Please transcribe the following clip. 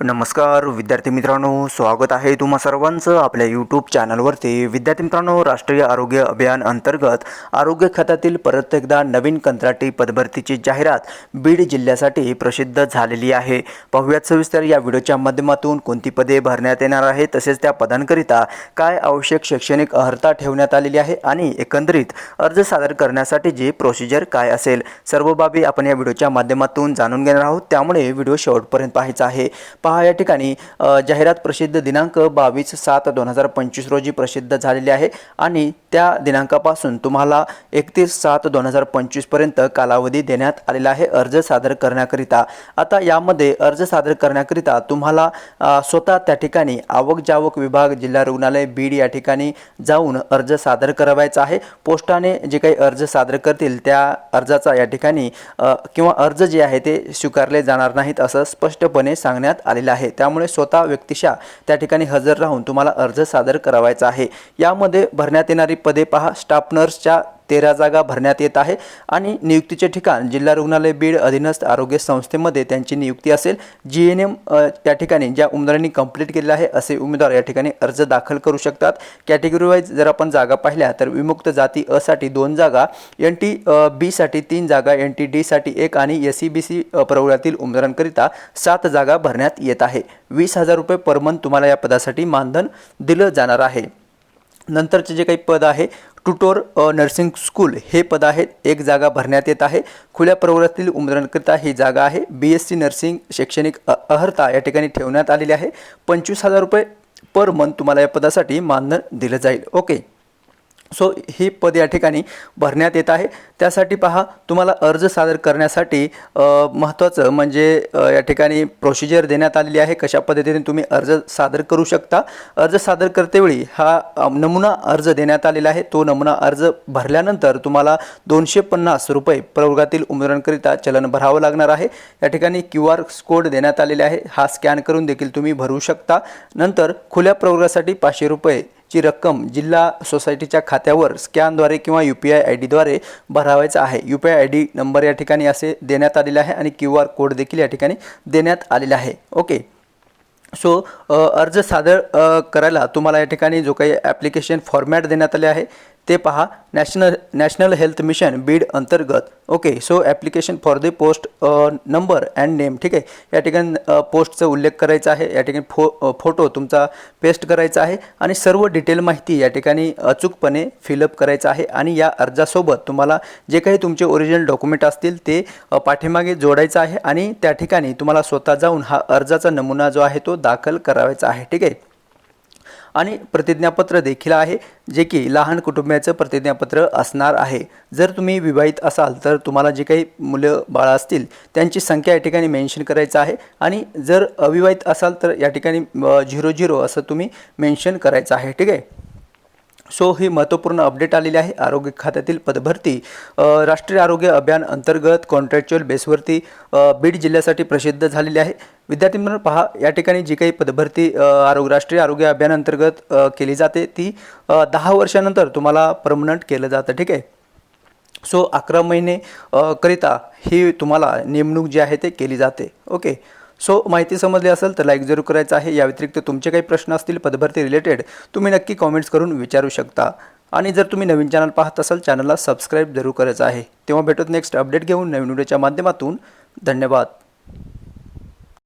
नमस्कार विद्यार्थी मित्रांनो स्वागत आहे तुम्हा सर्वांचं आपल्या यूट्यूब चॅनलवरती विद्यार्थी मित्रांनो राष्ट्रीय आरोग्य अभियान अंतर्गत आरोग्य खात्यातील परत एकदा नवीन कंत्राटी पदभरतीची जाहिरात बीड जिल्ह्यासाठी प्रसिद्ध झालेली आहे. पाहुयात सविस्तर या व्हिडिओच्या माध्यमातून कोणती पदे भरण्यात येणार आहे तसेच त्या पदांकरिता काय आवश्यक शैक्षणिक अर्हता ठेवण्यात आलेली आहे आणि एकंदरीत अर्ज सादर करण्यासाठीची प्रोसिजर काय असेल सर्व बाबी आपण या व्हिडिओच्या माध्यमातून जाणून घेणार आहोत. त्यामुळे व्हिडिओ शेवटपर्यंत पाहायचा आहे. पहा या ठिकाणी जाहिरात प्रसिद्ध दिनांक बावीस सात दोन हजार पंचवीस रोजी प्रसिद्ध झालेली आहे आणि त्या दिनांकापासून तुम्हाला एकतीस सात दोन हजार पंचवीसपर्यंत कालावधी देण्यात आलेला आहे अर्ज सादर करण्याकरिता. आता यामध्ये अर्ज सादर करण्याकरिता तुम्हाला स्वतः त्या ठिकाणी आवक जावक विभाग जिल्हा रुग्णालय बीड या ठिकाणी जाऊन अर्ज सादर करावायचा आहे. पोस्टाने जे काही अर्ज सादर करतील त्या अर्जाचा या ठिकाणी किंवा अर्ज जे आहे ते स्वीकारले जाणार नाहीत असं स्पष्टपणे सांगण्यात आले आलेला आहे. त्यामुळे स्वतः व्यक्तिशा त्या ठिकाणी हजर राहून तुम्हाला अर्ज सादर करावायचा आहे. यामध्ये भरण्यात येणारी पदे पहा. स्टाफ नर्सच्या तेरा जागा भरण्यात येत आहे आणि नियुक्तीचे ठिकाण जिल्हा रुग्णालय बीड अधीनस्थ आरोग्य संस्थेमध्ये त्यांची नियुक्ती असेल. जी एन एम या ठिकाणी ज्या उमेदवारांनी कंप्लीट केलेलं आहे असे उमेदवार या ठिकाणी अर्ज दाखल करू शकतात. कॅटेगरी वाईज जर आपण जागा पाहिल्या तर विमुक्त जाती असाठी दोन जागा एन टी बीसाठी तीन जागा एन टी डीसाठी एक आणि एस सी बी सी प्रवर्गातील उमेदवारांकरिता सात जागा भरण्यात येत आहे. वीस हजार रुपये पर मंथ तुम्हाला या पदासाठी मानधन दिलं जाणार आहे. नंतरचे जे काही पद आहे टुटोर नर्सिंग स्कूल हे पद आहेत. एक जागा भरण्यात येत आहे. खुल्या प्रवर्गातील उमरणकरिता ही जागा आहे. बी एस सी नर्सिंग शैक्षणिक अहर्ता अर्हता या ठिकाणी ठेवण्यात आलेली आहे. पंचवीस हजार रुपये पर मंथ तुम्हाला या पदासाठी मानधन दिलं जाईल. ओके. सो ही पद या ठिकाणी भरण्यात येत आहे. त्यासाठी पहा तुम्हाला अर्ज सादर करण्यासाठी महत्त्वाचं म्हणजे या ठिकाणी प्रोसिजर देण्यात आलेली आहे. कशा पद्धतीने तुम्ही अर्ज सादर करू शकता? अर्ज सादर करतेवेळी हा नमुना अर्ज देण्यात आलेला आहे. तो नमुना अर्ज भरल्यानंतर तुम्हाला दोनशे पन्नास रुपये प्रवर्गातील उमेदवारांकरिता चलन भरावं लागणार आहे. या ठिकाणी क्यू आर कोड देण्यात आलेले आहे. हा स्कॅन करून देखील तुम्ही भरू शकता. नंतर खुल्या प्रवर्गासाठी पाचशे रुपये ची रक्कम जिल्हा सोसायटीच्या खात्यावर स्कॅनद्वारे किंवा यू पी आय आय डीद्वारे भरावायचा आहे. U P I I D number या ठिकाणी असे देण्यात आलेले आहे आणि क्यू आर कोड देखील या ठिकाणी देण्यात आलेला आहे. ओके. सो अर्ज सादर करायला तुम्हाला या ठिकाणी जो काही ॲप्लिकेशन फॉर्मॅट देण्यात आले आहे ते पहा national national health mission Beed अंतर्गत. Okay so application for the post number and name ठीक आहे? या ठिकाणी पोस्टचा उल्लेख करायचा आहे या ठिकाणी फो फोटो तुमचा पेस्ट करायचा आहे आणि सर्व डिटेल माहिती या ठिकाणी अचूकपणे फिलअप करायचं आहे आणि या अर्जासोबत तुम्हाला जे काही तुमचे ओरिजिनल डॉक्युमेंट असतील ते पाठीमागे जोडायचं आहे आणि त्या ठिकाणी तुम्हाला स्वतः जाऊन हा अर्जाचा नमुना जो आहे तो दाखल करावायचा आहे ठीक आहे? आणि प्रतिज्ञापत्र देखील आहे जे की लहान कुटुंबियाचं प्रतिज्ञापत्र असणार आहे. जर तुम्ही विवाहित असाल तर तुम्हाला जे काही मुलं बाळं असतील त्यांची संख्या या ठिकाणी मेन्शन करायचं आहे. आणि जर अविवाहित असाल तर या ठिकाणी झिरो झिरो असं तुम्ही मेन्शन करायचं आहे. ठीक आहे? सो ही महत्त्वपूर्ण अपडेट आलेली आहे. आरोग्य खात्यातील पदभरती राष्ट्रीय आरोग्य अभियान अंतर्गत कॉन्ट्रॅक्च्युअल बेसवरती बीड जिल्ह्यासाठी प्रसिद्ध झालेली आहे. विद्यार्थी मित्रांनो पहा या ठिकाणी जी काही पदभरती आरोग्य राष्ट्रीय आरोग्य अभियान अंतर्गत केली जाते ती दहा वर्षानंतर तुम्हाला परमनंट केलं जातं ठीक आहे? सो अकरा महिने करिता ही तुम्हाला नेमणूक जी आहे ते केली जाते ओके? सो माहिती समजली असेल तर लाईक जरूर करायचं आहे. या व्यतिरिक्त तुमचे काही प्रश्न असतील पदभरती रिलेटेड तुम्ही नक्की कॉमेंट्स करून विचारू शकता. आणि जर तुम्ही नवीन चॅनल पाहत असाल चॅनलला सबस्क्राईब जरूर करायचं आहे. तेव्हा भेटत नेक्स्ट अपडेट घेऊन नवीन व्हिडिओच्या माध्यमातून. धन्यवाद.